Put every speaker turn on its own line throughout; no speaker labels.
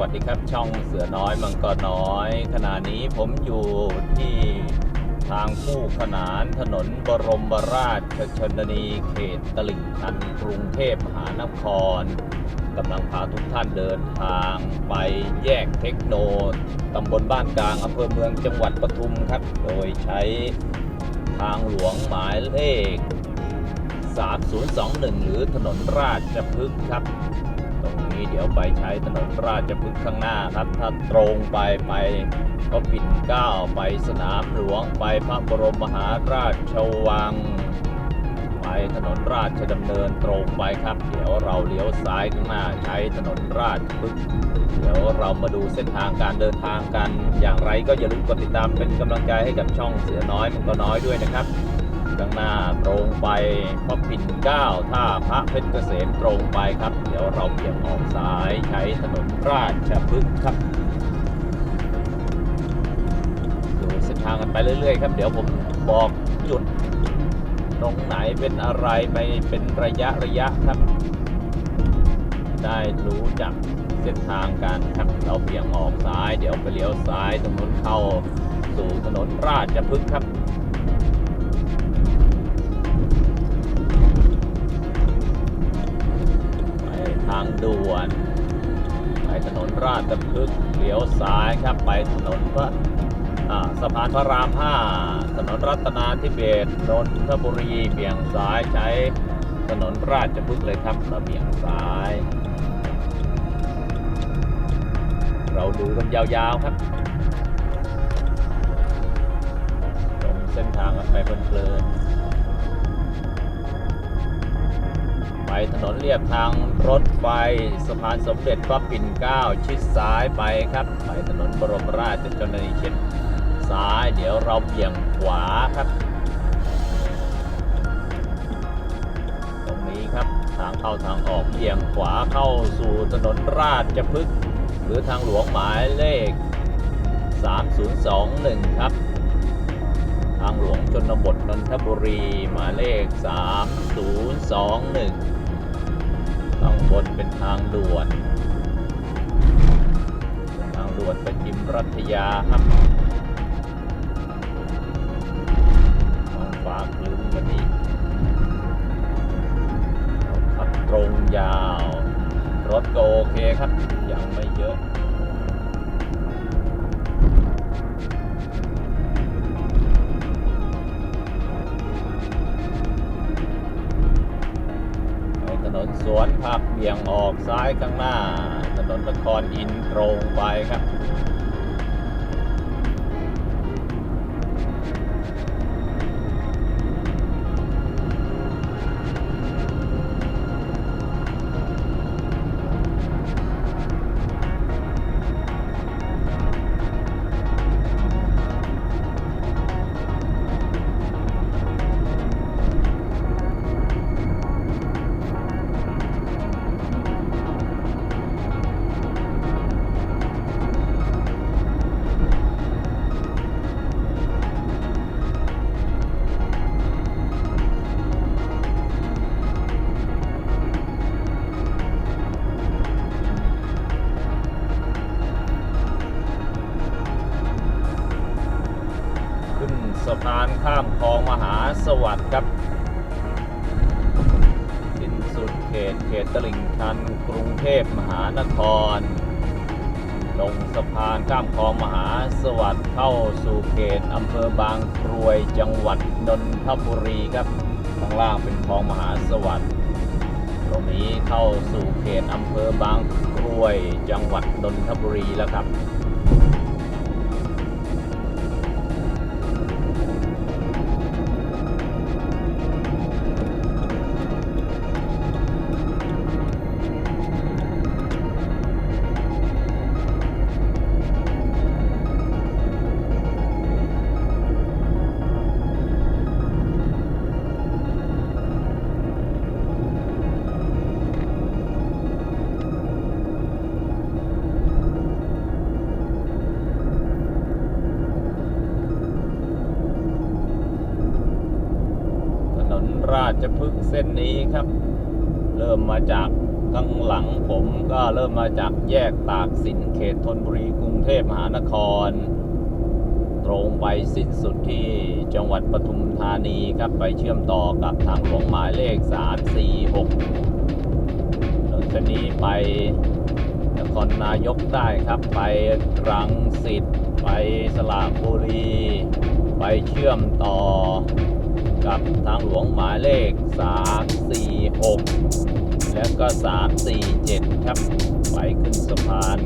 วัสดีครับ ช่องเสือน้อยมังกรน้อย ขณะนี้ผมอยู่ที่ทางคู่ขนานถนนบรมราชชนนีเขตตลิ่งชันกรุงเทพมหานครกำลังพาทุกท่านเดินทางไปแยกเทคโนตำบลบ้านกลางอำเภอเมืองจังหวัดปทุมครับ โดยใช้ทางหลวงหมายเลข 3021 หรือถนนราชพฤกษ์ครับ เดี๋ยวไปใช้ถนนราชพฤกษ์ข้างหน้าครับ ถ้าตรงไปไปก็ปิ่นเก้าไปสนามหลวงไปพระบรมมหาราชวัง ไปถนนราชดำเนินตรงไปครับ เดี๋ยวเราเลี้ยวซ้ายข้างหน้าใช้ถนนราชพฤกษ์เดี๋ยวเรามาดูเส้นทางการเดินทางกัน อย่างไรก็อย่าลืมกดติดตามเป็นกำลังใจให้กับช่องเสือน้อยมันก็น้อยด้วยนะครับ ข้างหน้าตรงไปพระปิ่นเกล้าท่าพระเพชรเกษมตรงไปครับ เดี๋ยวเราเบี่ยงออกซ้ายใช้ถนนราชพฤกษ์ครับดูเส้นทางกันไปเรื่อยๆครับ เดี๋ยวผมบอกจุด ตรงไหนเป็นอะไรไปเป็นระยะระยะครับ ได้รู้จักเส้นทางกันครับเราเบี่ยงออกซ้าย เดี๋ยวไปเลี้ยวซ้ายตรงนู้นเข้าสู่ถนนราชพฤกษ์ครับ ด่วน ไปถนนราชพฤกษ์เลี้ยวซ้ายครับไปถนนพระสะพานพระราม 5 ถนนรัตนาธิเบศนนทบุรีเบี่ยงซ้ายใช้ถนนราชพฤกษ์เลยครับเราเบี่ยงซ้าย เราดูกันยาวๆครับตรงเส้นทางกันไปเพลินๆไปถนนเรียบทางรถ ไฟสะพานสมเด็จพระปิ่นเกล้าชิดซ้ายไปครับ ไปถนนบรมราชชนนีชิดซ้ายเดี๋ยวเราเบี่ยงขวาครับ ตรงนี้ครับทางเข้าทางออกเบี่ยงขวาเข้าสู่ถนนราชพฤกษ์หรือทางหลวงหมายเลข 3021 ครับ ทางหลวงชนบทนนทบุรีหมายเลข 3021 บนเป็นทางด่วน ทางด่วนไปจิมรัตยาครับท้องฟ้าคลึ้มวันนี้ขับตรงยาว รถก็โอเคครับ ยังไม่เยอะ สวนผักเบี่ยงออกซ้ายข้างหน้า ถนนนครอินตรงไปครับ มาจากข้างหลังผมก็เริ่มมาจากแยกตากสินเขตธนบุรีกรุงเทพมหานคร ตรงไปสิ้นสุดที่จังหวัดปทุมธานีครับไปเชื่อมต่อกับทางหลวงหมายเลข 346ถนนเส้นนี้ไปนครนายกได้ครับไปรังสิตไปสระบุรี ไปเชื่อมต่อกับทางหลวงหมายเลข 346 แล้วก็ 347 ครับ ไปขึ้นสะพาน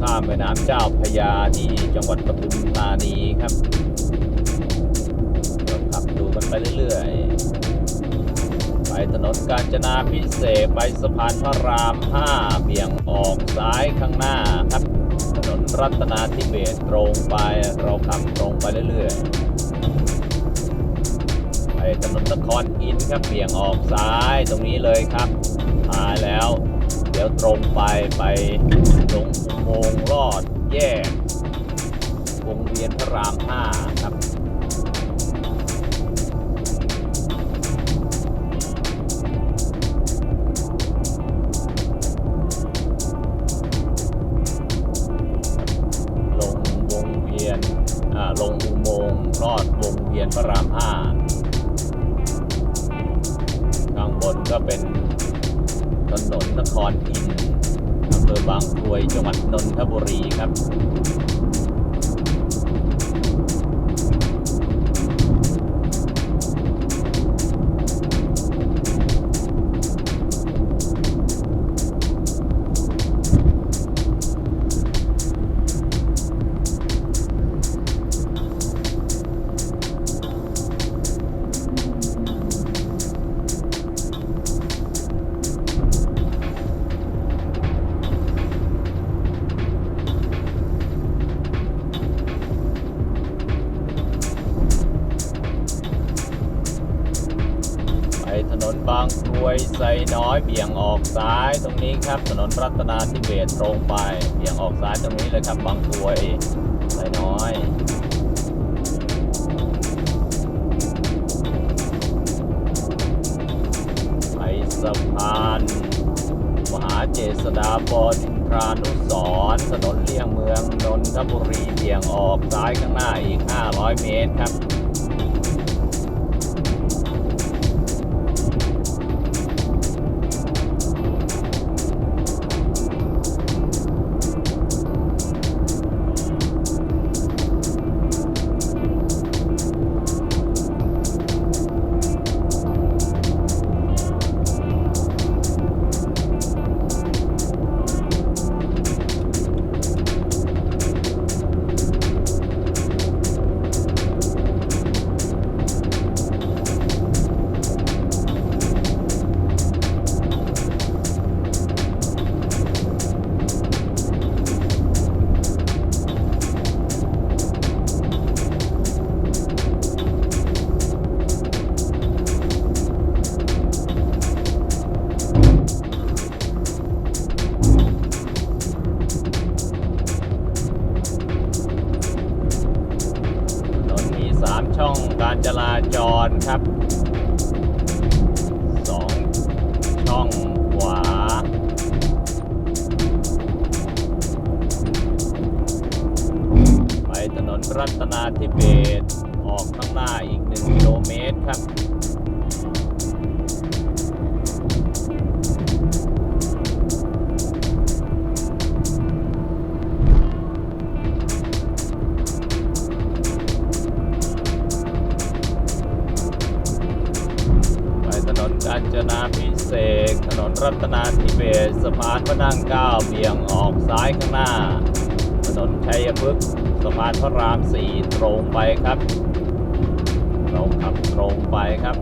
ข้ามแม่น้ำเจ้าพยาที่จังหวัดปทุมธานีครับเดี๋ยวขับดูกันไปเรื่อยๆ ไปถนนกาญจนาพิเศษกไปสะพานพระราม 5 เบี่ยงออกซ้ายข้างหน้าครับ ถนนรัตนาธิเบศตรงไปเราขับตรงไปเรื่อยๆ ถนนนครอินครับเบี่ยงออกซ้ายตรงนี้เลยครับหายแล้ว เดี๋ยวตรงไปไปลงอุโมงค์ลอดแยกวงเวียนพระราม5ครับลงวงเวียนอ่าลงอุโมงค์ลอดวงเวียนพระราม นครอินทร์อำเภอบางกรวยจังหวัดนนทบุรีครับ ไซน้อยเบี่ยงออกซ้ายตรงนี้ครับ ถนนรัตนาธิเบศตรงไป เบี่ยงออกซ้ายตรงนี้เลยครับบางกรวยไซน้อยไปสะพานมหาเจษฎาบดินทรานุสรถนนเลี่ยงเมืองนนทบุรีเบี่ยงออกซ้ายข้างหน้าอีก 500 เมตรครับ รัตนาธิเบศออกข้างหน้าอีก 1 กิโลเมตรครับไปถนนกาญจนาพิเศษถนนรัตนาธิเบศสะพานพระนั่งเก้าเบี่ยงออกซ้ายข้างหน้า ถนนชัยพฤกษ์ สะพานพระรามสี่ตรงไปครับ เราขับตรงไปครับ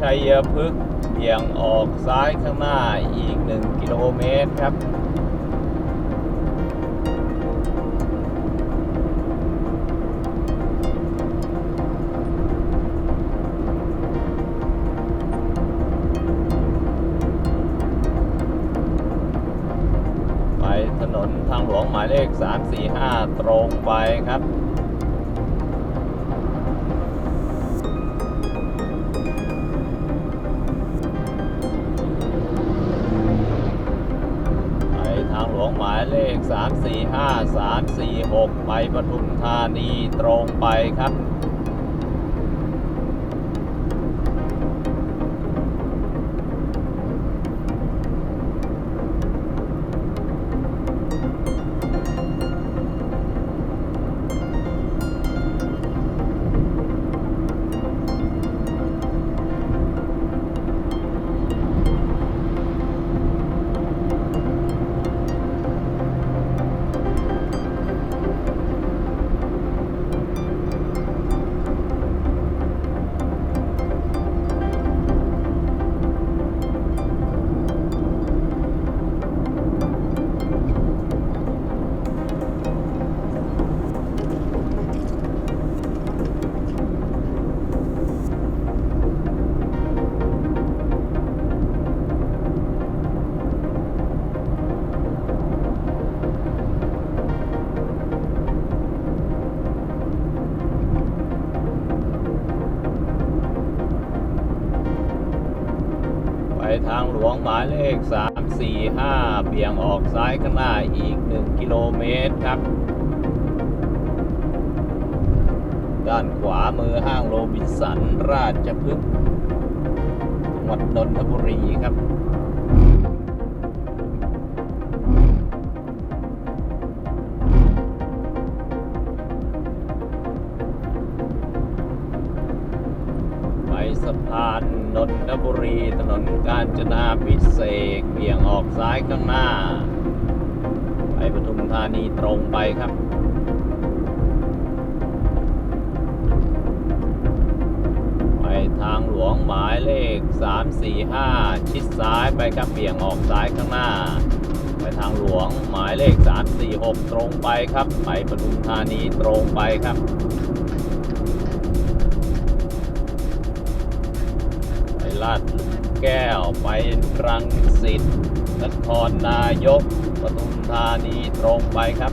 ชัยพฤกษ์เบี่ยงออกซ้ายข้างหน้าอีก 1 กิโลเมตรครับไปถนนทางหลวงหมายเลข 345 ตรงไปครับ 3 4 5 3 4 6 ไปปทุมธานีตรงไปครับ หมายเลข 345 เบี่ยงออกซ้ายข้างหน้าอีก 1 กิโลเมตรครับ ด้านขวามือห้างโรบินสัน ราชพฤกษ์จังหวัดนนทบุรีครับ นนทบุรี ถนนกาญจนาพิเศษกเบี่ยงออกซ้ายข้างหน้า ไปปทุมธานีตรงไปครับไปทางหลวงหมายเลข 345 ชิดซ้ายไปครับเบี่ยงออกซ้ายข้างหน้า ไปทางหลวงหมายเลข 346 ตรงไปครับ ไปปทุมธานีตรงไปครับ แก้ว ไปรังสิตนครนายกปทุมธานีตรงไปครับ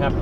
ครับ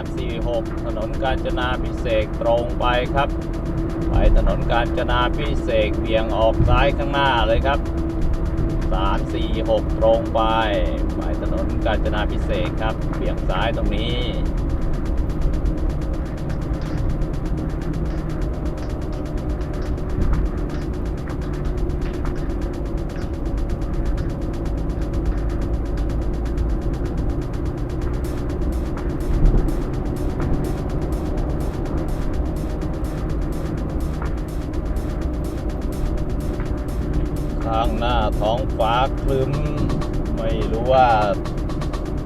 346 ถนนกาญจนาพิเศษกตรงไปครับ ไปถนนกาญจนาพิเศษกเบี่ยงออกซ้ายข้างหน้าเลยครับ 346 ตรงไป ไปถนนกาญจนาพิเศษกครับ เบี่ยงซ้ายตรงนี้ รู้ว่า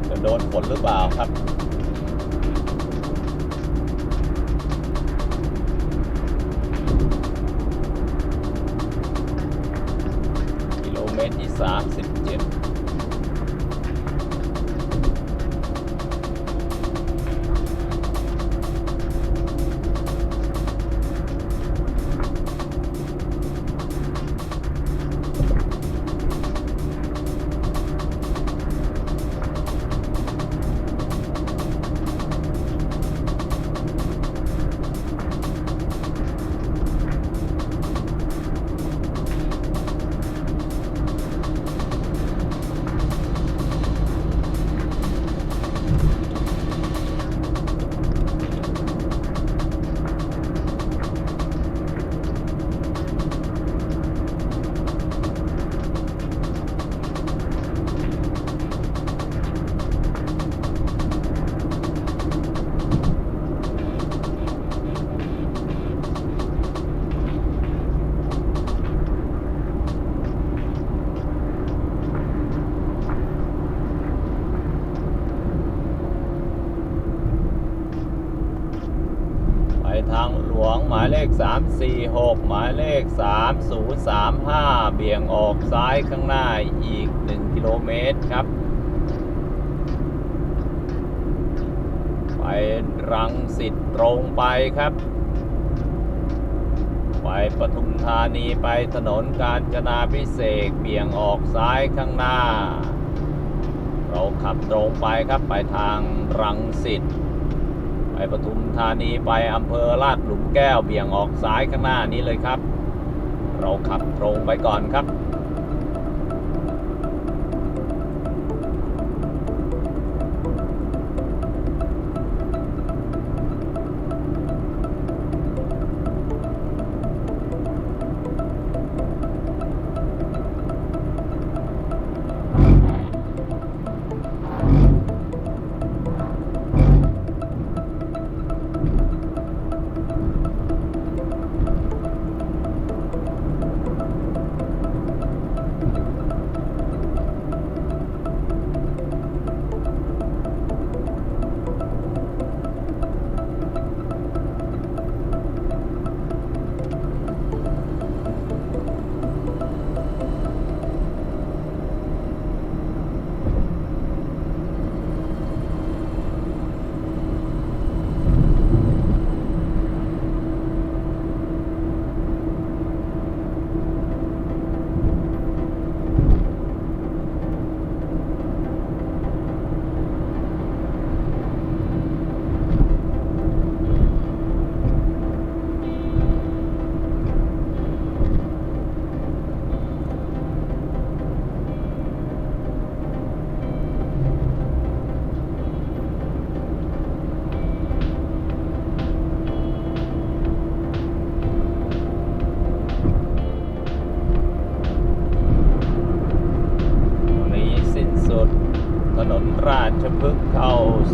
จะโดนฝนหรือเปล่าครับกิโลเมตรที่สามสิ 346 หมายเลข 3035 เบี่ยงออกซ้ายข้างหน้าอีก 1 กิโลเมตรครับ ไปรังสิตตรงไปครับ ไปปทุมธานีไปถนนกาญจนาพิเศษกเบี่ยงออกซ้ายข้างหน้า เราขับตรงไปครับไปทางรังสิต ไปปทุมธานีไปอำเภอลาดหลุมแก้วเบี่ยงออกซ้ายข้างหน้านี้เลยครับ เราขับตรงไปก่อนครับ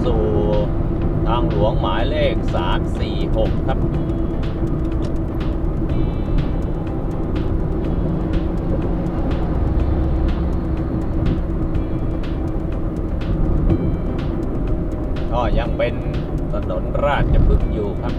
สู่ทางหลวงหมายเลข 346 ครับก็ยังเป็นถนนราชพฤกษ์อยู่ครับ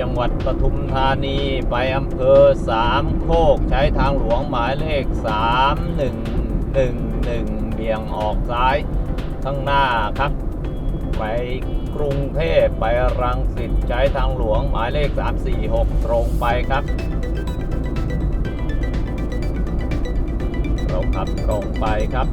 จังหวัดปทุมธานีไปอำเภอสามโคกใช้ทางหลวงหมายเลข 3111 เบี่ยงออกซ้ายข้างหน้าครับ ไปกรุงเทพไปรังสิตใช้ทางหลวงหมายเลข 346 ตรงไปครับ เราขับตรงไปครับ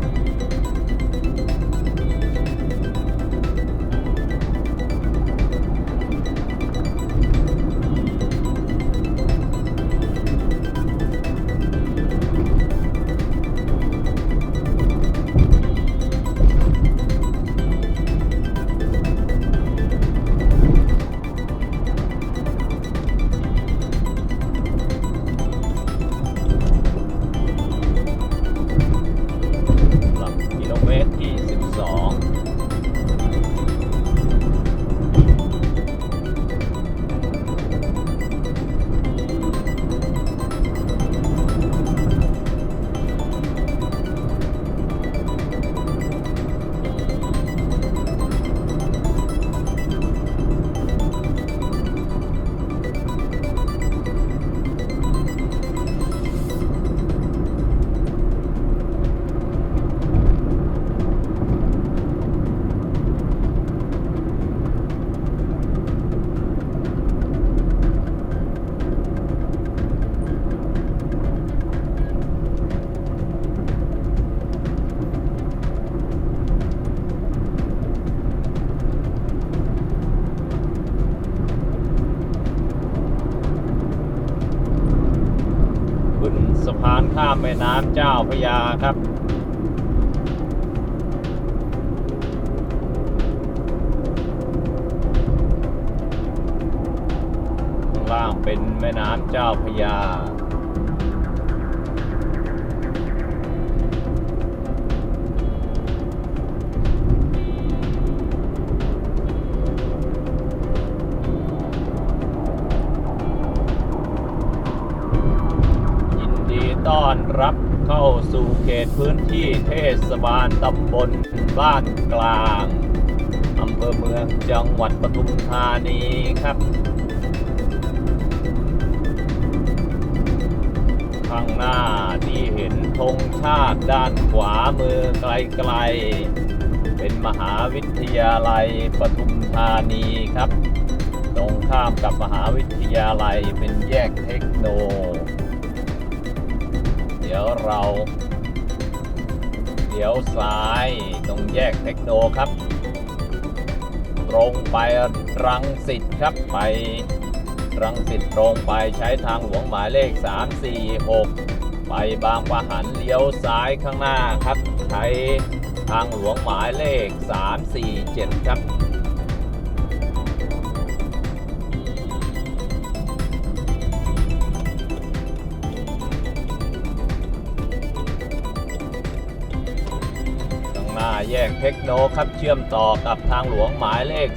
แม่น้ำเจ้าพระยาครับข้างล่างเป็นแม่น้ำเจ้าพระยา เข้าสู่เขตพื้นที่เทศบาลตำบลบ้านกลางอำเภอเมืองจังหวัดปทุมธานีครับ ข้างหน้าที่เห็นธงชาติด้านขวามือไกลๆ เป็นมหาวิทยาลัยปทุมธานีครับ ตรงข้ามกับมหาวิทยาลัยเป็นแยกเทคโน ดี๋ยวเราเดี๋ยวซ้ายตรงแยกเทคโนครับ ตรงไปรังสิตครับไปรังสิตตรงไปใช้ทางหลวงหมายเลข 346 ไปบางปะหันเลี้ยวซ้ายข้างหน้าครับ ใช้ทางหลวงหมายเลข 347 ครับ แยกเทคโนครับเชื่อมต่อกับทางหลวงหมายเลข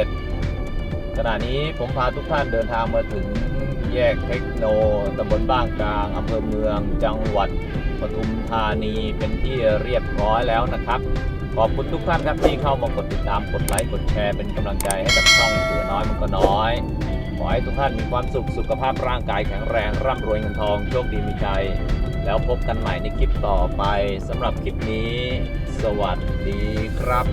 347 ขณะนี้ผมพาทุกท่านเดินทางมาถึงแยกเทคโนตำบลบ้างกลางอำเภอเมืองจังหวัดปทุมธานีเป็นที่เรียบร้อยแล้วนะครับ ขอบคุณทุกท่านครับที่เข้ามากดติดตามกดไลค์กดแชร์เป็นกำลังใจให้กับช่องเสือน้อยมันก็น้อย ขอให้ทุกท่านมีความสุขสุขภาพร่างกายแข็งแรงร่ำรวยเงินทองโชคดีมีใจแล้วพบกันใหม่ในคลิป ต่อไปสำหรับคลิปนี้ สวัสดีครับ